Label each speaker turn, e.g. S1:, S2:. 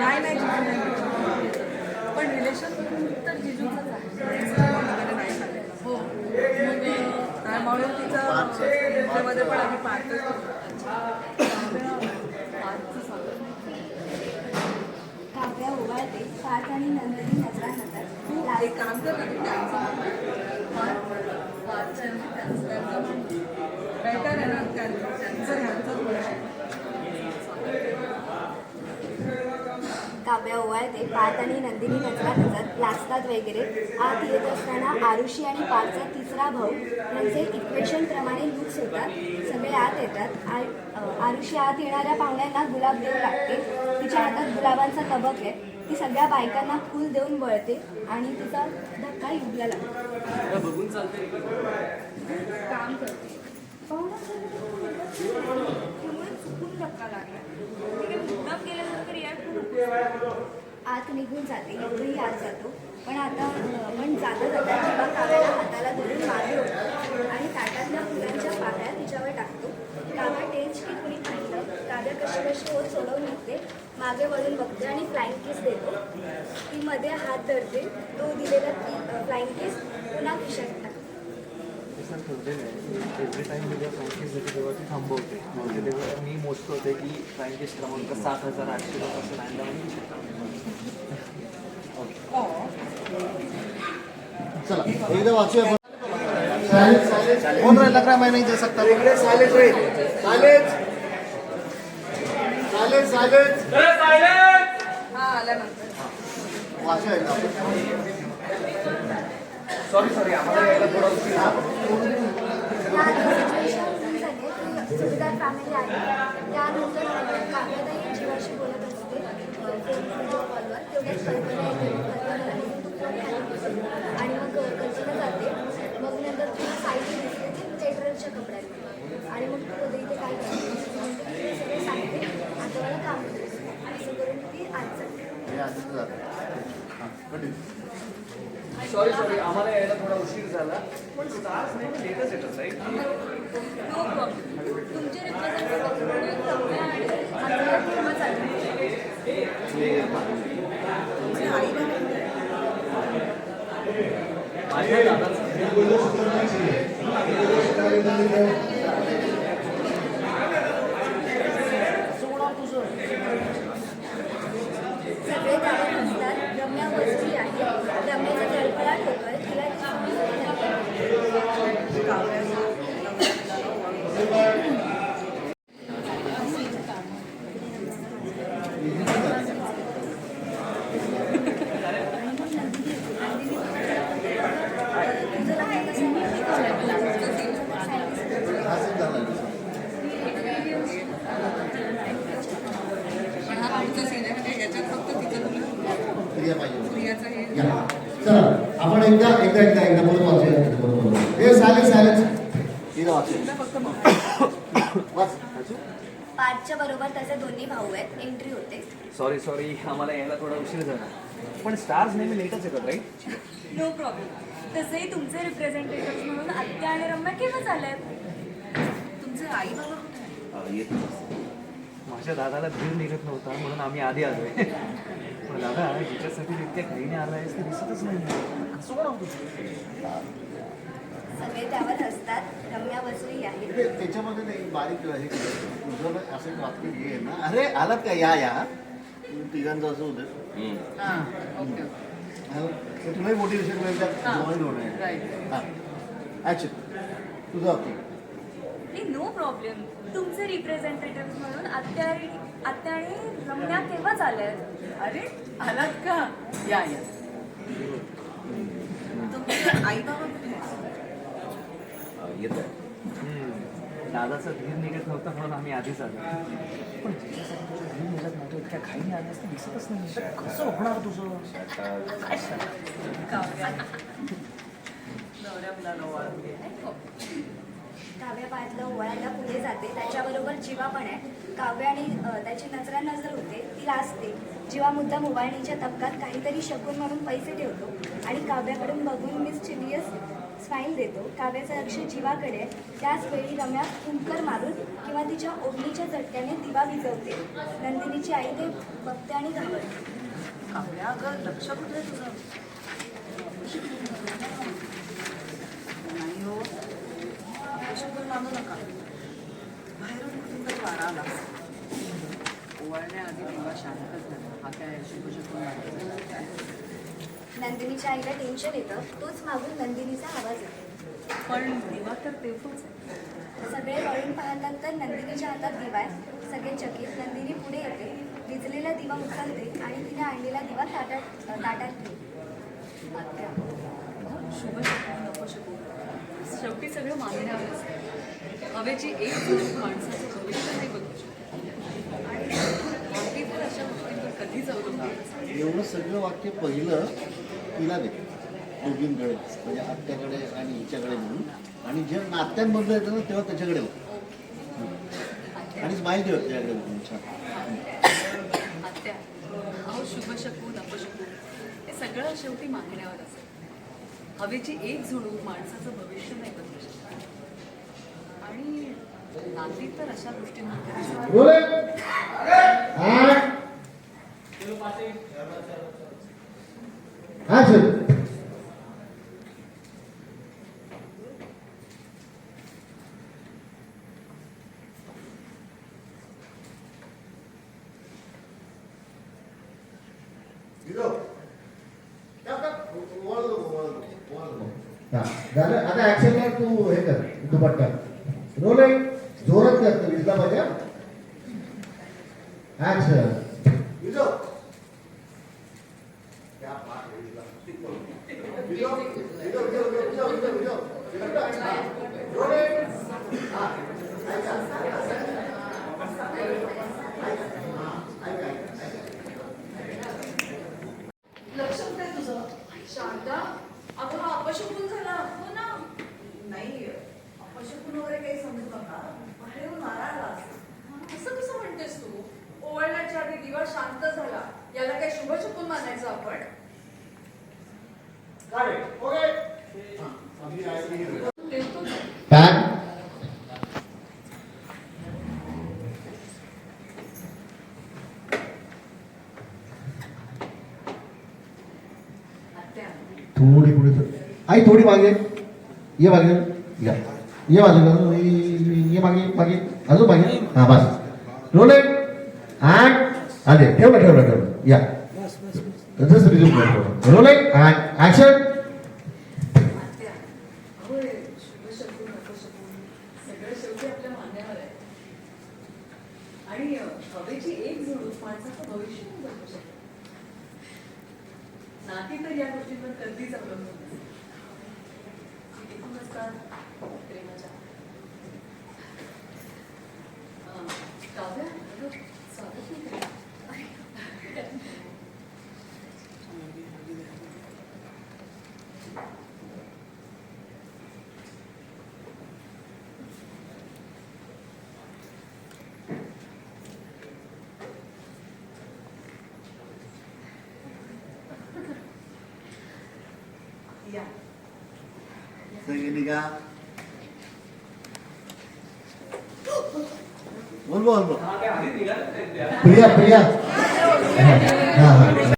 S1: नाही नाही जिजू नाही. पण रिलेशन तर जिजूचंच आहे. नाही झालेलं. हो. मग म्हणून तिचं पण आम्ही पाहतो
S2: काव्या ओवाळते पाच आणि नंदिनी नजरा नजर
S1: एक काम कर ना बेटर आहे ना त्यांचं त्यांचं ह्यांचं थोडं
S2: काव्या ओवाळते पाच आणि नंदिनी नजरा नजर लाजतात वगैरे. आत येत असताना आरुषी आणि पाचचा तिसरा भाऊ. यांचे इक्वेशन प्रमाणे लुक्स होतात. सगळे आत येतात. आ- आरुषी आत येणाऱ्या पाहुण्यांना गुलाब देऊ लागते. तिच्या हातात गुलाबांचा तबक आहे. ती सगळ्या बायकांना फूल देऊन बळते आणि तिचा धक्का युगला लागतो.
S3: बघून चालते
S2: काम करते. पाहुणा त्यामुळे चुकून धक्का लागला. मुद्दाम केल्यानंतर आत निघून जाते. एवढंही आत जातो. पण आता पण जाता जाता जेव्हा काव्याला हाताला धरून मागे होतो आणि ताटातल्या फुलांच्या पाकळ्या तिच्यावर टाकतो काव्या टेन्स की कुणी पाहिलं? काव्या कशी कशी होत सोडवून निघते मागे वळून बघते आणि फ्लाईंग किस देतो. ती मध्ये हात धरते. तो दिलेला फ्लाईंग किस पुन्हा खिशात
S4: तसं ठरलेलं आहे. एव्हरी टाईम मी जेव्हा फ्रँचाईज देते तेव्हा ती थांबवते म्हणजे तेव्हा मी मोजतो होते की फ्रँचाईज क्रमांक सात हजार आठशे लोक असं रँडम
S5: चला एकदा वाचूया. आपण. कोण राहिला काय माहिती नाही सकता
S6: इकडे सालेच रे सालेच
S1: हा आल्यानंतर.
S5: वाचूया एकदा.
S6: सॉरी सॉरी आम्हाला यायला थोडा उशीर
S2: फॅमिली आहे त्यानंतर कागदा यांची वर्षी बोलत असते कॉलवर तेवढ्याच आणि मग कल्पना जाते मग नंतर तुला साईड दिसते ती थिएटरच्या कपड्यात आणि मग तू कधी इथे काय करते ती सगळं सांगते आता मला काम करायचं असं करून ती आज जाते
S5: हे आधीच झालं. हां, continue.
S3: सॉरी सॉरी आम्हाला यायला थोडा उशीर झाला. पण स्टार्स नाही लेटच येतात राईट
S1: नो प्रॉब्लेम तुमचे रिप्रेझेंटेटिव्ह म्हणून कपड्या आणि आपल्या पूर्ण चालले तुमचे आई
S3: माझ्या दादाचं
S2: सगळे त्यावर असतात रम्या बसली आहे रम्याचा जळफळाट होतोय तिला तुझं लग्न कसं
S5: हा सीन झाला
S1: पण हा पुढचा सीन आहे म्हणजे याच्यात फक्त तिचं तुला
S5: प्रिया पाहिजे
S1: प्रियाचं हे
S5: या चला आपण एकदा एकदा एकदा एकदा बोलत वाचूया हे सायलेन्स. सायलेन्स
S2: पाचच्या बरोबर त्याचे दोन्ही भाऊ आहेत. एंट्री होते.
S3: सॉरी सॉरी आम्हाला यायला थोडा उशीर झाला. पण स्टार्स नेहमी लेटच येतात राईट
S7: नो प्रॉब्लेम तसंही तुमचे रिप्रेझेंटेटिव्ह म्हणून आत्या आणि रम्या केव्हा आल्यात?
S1: तुमचे आई बाबा कुठे आहेत?
S3: येत माझ्या दादाला धीर निघत नव्हता म्हणून आम्ही आधी आलोय. पण दादा जिच्यासाठी इतक्या घाईने आलायस ते दिसतच नाही. कसं कोण आहोत
S2: सगळे त्यावर हसतात. रम्या बसली आहे.
S5: ते त्याच्यामध्ये ते एक बारीक हे. तुझं ना असं एक वाक्य घे ना. अरे आलात का? या या. तिघांचं असं होतं. तुलाही मोटिवेशन मिळेल त्यात
S1: हां.
S5: जॉईन होणं
S1: राईट
S5: हां ॲक्शन तुझं वाक्य
S7: नाही नो प्रॉब्लेम तुमचे रिप्रेझेंटेटिव्ह म्हणून आत्या आणि आत्या आणि रम्या आल्यात
S1: अरे आलात का? या या. तुमचे आई बाबा कुठे आहेत?
S3: येत दादाचा धीर निघत नव्हता म्हणून आम्ही आधीच आलो. पण तुझं धीर निघत नव्हतं इतक्या घाईने दिसतच नाही. कसं होणार तुझं?
S1: काव्या
S2: पायातलं पुढे जाते. त्याच्याबरोबर जीवा पण आहे. काव्य आणि त्याची नजरा नजर होते. ती लाजते. जीवा मुद्दा मोबाईलच्या तबकात काहीतरी शकून म्हणून पैसे ठेवतो. आणि काव्याकडून बघून मिस चिलियस स्माईल देतो. काव्याचं लक्ष जीवाकडे त्याचवेळी रम्या कुंकर मारून किंवा तिच्या ओढणीच्या झटक्याने दिवा विझवते. नंदिनीची आई ते बघते आणि घाबरते.
S1: काव्या अगं लक्ष कुठे तुझं? नाही हो. कशावर मानू नका. बाहेरून कुठून तरी वारा आला. ओवाळण्याआधी दिवा शांतच झाला. हा काय शुभशकून
S2: नंदिनीच्या आईला टेन्शन येतं. तोच मागून नंदिनीचा आवाज येतो.
S1: पण दिवा तर तेवतोच आहे
S2: सगळे वळून पाहिल्यानंतर नंदिनीच्या हातात दिवा आहे. सगळे चकित. नंदिनी पुढे येते. विजलेला दिवा उचलते आणि तिने आणलेला दिवा ताटात ताटात ठेवते
S1: शुभ शकू नको शकू. शेवटी सगळं मागण्यावर हवेची एक गोष्ट माणसाचं भविष्य नाही बघू शकत. आणि तर अशा गोष्टींवर कधीच अवलंबून.
S5: एवढं सगळं वाक्य पहिलं तिला दे. दोघींकडे म्हणजे आत्याकडे आणि हिच्याकडे म्हणून. आणि जे नात्यांमधलं येतं ना तेव्हा त्याच्याकडे बघ. आणि माहिती होतं त्याच्याकडे बघून छान.
S1: आत्या अहो शुभ शकू नको शकू हे सगळं शेवटी मागण्यावर असतं. हवेची एक झुळूक माणसाचं भविष्य नाही बदलू शकत. आणि नाती तर अशा गोष्टींवर
S5: हा झालं. आता ऍक्शन कर तू हे कर दुपट्टा. रोल जोरात कर तू विजला पाहिजे ऍक्शन
S1: लक्ष कुठे आहे तुझं शारदा अगं हा अपशकुन झाला हो ना नाही अपशकुन वगैरे काही समजू नका बाहेरून मारा आला असेल. असं कसं म्हणतेस तू ओवाळण्याच्या आधी दिवा शांत झाला याला काय शुभ शकून मानायचं आपण आत्या
S5: थोडी पुढे आई थोडी मागे. ये मागे. या. ये मागे. ये मागे. मागे. अजून मागे. हा बस. रोल अँड आले. ठेवलं ठेवलं ठेवलं या. तसंच रिझ्यूम करतो रोल ऍक्शन
S1: नको आपल्या आहे आणि अ, हवेची एक झुळूक माणसाचं भविष्य नाही बदलू शकत नाती तर या गोष्टींवर कधीच अवलंबून नसतात. इथून का
S5: संगीतिका बोल बोल बोल प्रिया प्रिया हा, हा.